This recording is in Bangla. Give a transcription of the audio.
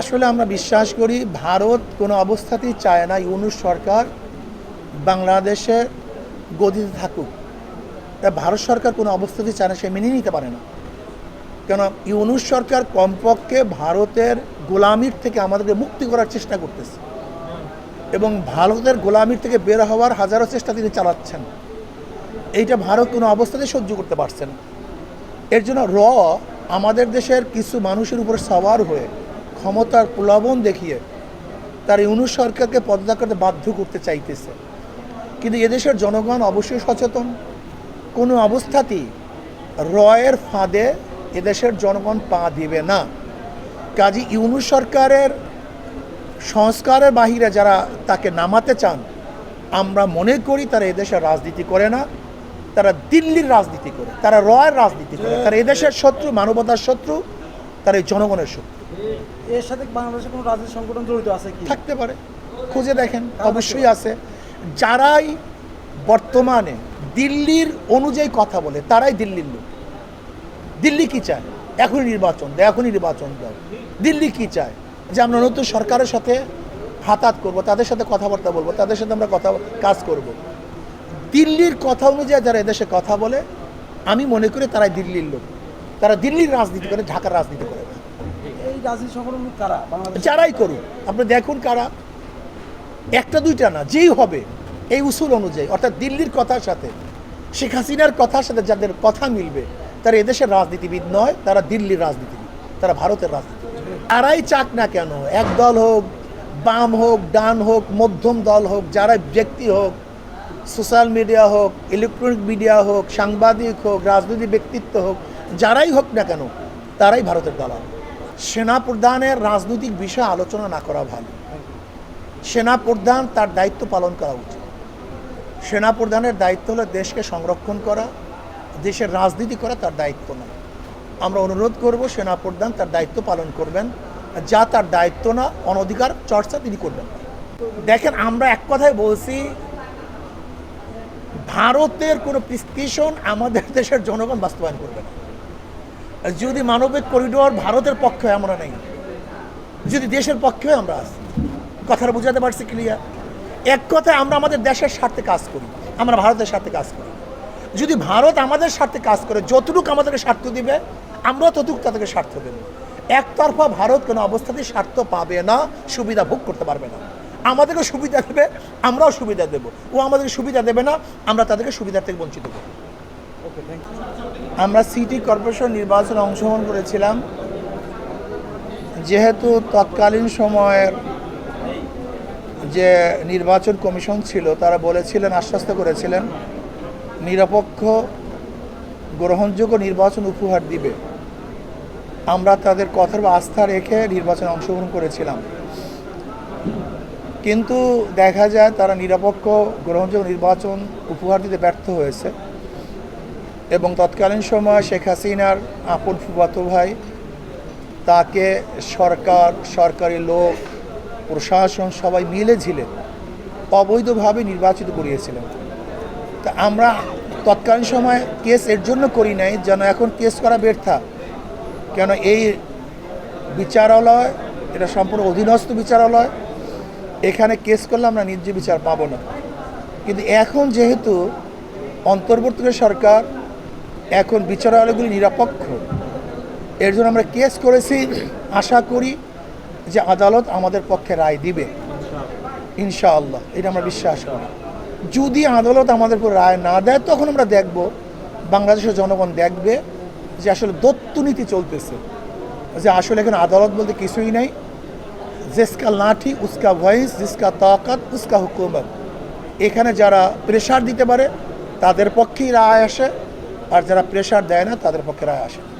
আসলে আমরা বিশ্বাস করি ভারত কোনো অবস্থাতেই চায় না ইউনুস সরকার বাংলাদেশের গদিতে থাকুক। তা ভারত সরকার কোনো অবস্থাতেই চায় না, সে মেনে নিতে পারে না। কেন ইউনুস সরকার কমপক্ষে ভারতের গোলামির থেকে আমাদেরকে মুক্তি করার চেষ্টা করতেছে এবং ভারতের গোলামির থেকে বের হওয়ার হাজারো চেষ্টা তিনি চালাচ্ছেন। এইটা ভারত কোনো অবস্থাতেই সহ্য করতে পারছে না। এর জন্য র আমাদের দেশের কিছু মানুষের উপর সওয়ার হয়ে ক্ষমতার প্রলোভন দেখিয়ে তার ইউনুস সরকারকে পদত্যাগ করতে বাধ্য করতে চাইতেছে। কিন্তু এদেশের জনগণ অবশ্যই সচেতন। কোনো অবস্থাতেই রয়ের ফাঁদে এদেশের জনগণ পা দিবে না। কাজী ইউনুস সরকারের সংস্কারের বাহিরে যারা তাকে নামাতে চান, আমরা মনে করি তারা এদেশের রাজনীতি করে না। তারা দিল্লির রাজনীতি করে, তারা রয়ের রাজনীতি করে, তারা এদেশের শত্রু, মানবতার শত্রু, তারা জনগণের শত্রু। এর সাথে বাংলাদেশের কোনো রাজনৈতিক সংগঠন জড়িত আছে কি? থাকতে পারে। খুঁজে দেখেন অবশ্যই আছে। যারাই বর্তমানে দিল্লির অনুযায়ী কথা বলে তারাই দিল্লির লোক। দিল্লি কি চায়? এখনই নির্বাচন দেয় এখনই নির্বাচন দাও। দিল্লি কি চায়? যে আমরা নতুন সরকারের সাথে হাতাত করব তাদের সাথে কথাবার্তা বলব তাদের সাথে আমরা কথা কাজ করব। দিল্লির কথা অনুযায়ী যারা এদেশে কথা বলে আমি মনে করি তারাই দিল্লির লোক। তারা দিল্লির রাজনীতি করে ঢাকার রাজনীতি করে না এই রাজনৈতিক সংগঠন কারা বাংলাদেশ যারাই করুক, আপনি দেখুন কারা। একটা, দুইটা না, যেই হবে, এই উসুল অনুযায়ী, অর্থাৎ দিল্লির কথার সাথে, শেখ হাসিনার কথার সাথে যাদের কথা মিলবে, তারা এদেশের রাজনীতিবিদ নয়, তারা দিল্লির রাজনীতিবিদ, তারা ভারতের রাজনীতিবিদ। তারাই চাক না কেন? এক দল হোক, বাম হোক, ডান হোক, মধ্যম দল হোক যারা ব্যক্তি হোক, সোশ্যাল মিডিয়া হোক, ইলেকট্রনিক মিডিয়া হোক, সাংবাদিক হোক, রাজনৈতিক ব্যক্তিত্ব হোক, যারাই হোক না কেন, তারাই ভারতের দালাল। সেনা প্রধানের রাজনৈতিক বিষয়ে আলোচনা না করা ভালো। সেনা প্রধান তার দায়িত্ব পালন করা উচিত। সেনা প্রধানের দায়িত্ব হলো দেশকে সংরক্ষণ করা, দেশের রাজনীতি করা তার দায়িত্ব নয় আমরা অনুরোধ করব সেনা প্রধান তার দায়িত্ব পালন করবেন, যা তার দায়িত্ব না, অনধিকার, চর্চা তিনি করবেন। দেখেন, আমরা এক কথায় বলছি, ভারতের কোনো প্রিসক্রিপশন আমাদের দেশের জনগণ বাস্তবায়ন করবে না। যদি মানবিক করিডোর ভারতের পক্ষে আমরা নেই। যদি দেশের পক্ষে আমরা আসি কথাটা বুঝাতে পারছি ক্লিয়ার এক কথায় আমরা আমাদের দেশের স্বার্থে কাজ করি, আমরা ভারতের স্বার্থে কাজ করি। যদি ভারত আমাদের স্বার্থে কাজ করে, যতটুকু আমাদেরকে স্বার্থ দিবে আমরাও ততটুকু তাদেরকে স্বার্থ দেবো। একতরফা ভারত কোনো অবস্থাতেই স্বার্থ পাবে না, সুবিধা ভোগ করতে পারবে না। আমাদেরকে সুবিধা দেবে, আমরাও সুবিধা দেবো। ও আমাদেরকে সুবিধা দেবে না, আমরা তাদেরকে সুবিধা থেকে বঞ্চিত করব। আমরা সিটি কর্পোরেশন নির্বাচনে অংশগ্রহণ করেছিলাম। যেহেতু তৎকালীন সময়ের যে নির্বাচন কমিশন ছিল, তারা বলেছিলেন, আশ্বস্ত করেছিলেন, নিরপেক্ষ, গ্রহণযোগ্য নির্বাচন উপহার দিবে। আমরা তাদের কথার আস্থা রেখে নির্বাচনে অংশগ্রহণ করেছিলাম। কিন্তু দেখা যায় তারা নিরপেক্ষ, গ্রহণযোগ্য নির্বাচন উপহার দিতে ব্যর্থ হয়েছে। এবং তৎকালীন সময় শেখ হাসিনার আপন ফুফাতো ভাই, তাকে সরকার, সরকারি লোক, প্রশাসন সবাই মিলে ঝিলে, অবৈধভাবে নির্বাচিত করিয়েছিলেন। তা আমরা তৎকালীন সময় কেস এর জন্য করি নাই, যেন এখন কেস করা ব্যর্থা। কেন এই বিচারালয়, এটা সম্পূর্ণ অধীনস্থ বিচারালয়, এখানে কেস করলে আমরা ন্যায্য বিচার পাবো না। কিন্তু এখন যেহেতু অন্তর্বর্তীকালীন সরকার এখন বিচারালয়গুলি নিরপেক্ষ। এর জন্য আমরা কেস করেছি। আশা করি যে আদালত আমাদের পক্ষে রায় দিবে। ইনশাআল্লাহ, এটা আমরা বিশ্বাস করি। যদি আদালত আমাদের উপর রায় না দেয়, তখন আমরা দেখব, বাংলাদেশের জনগণ দেখবে যে আসলে দত্ত নীতি চলতেছে। যে আসলে এখানে আদালত বলতে কিছুই নাই। জিসকা লাঠি, উসকা ভয়েস জিসকা তাকাত, উসকা হুকুমত। এখানে যারা প্রেশার দিতে পারে, তাদের পক্ষেই রায় আসে। আর যারা প্রেশার দেয় না তাদের পক্ষে রায় আসে।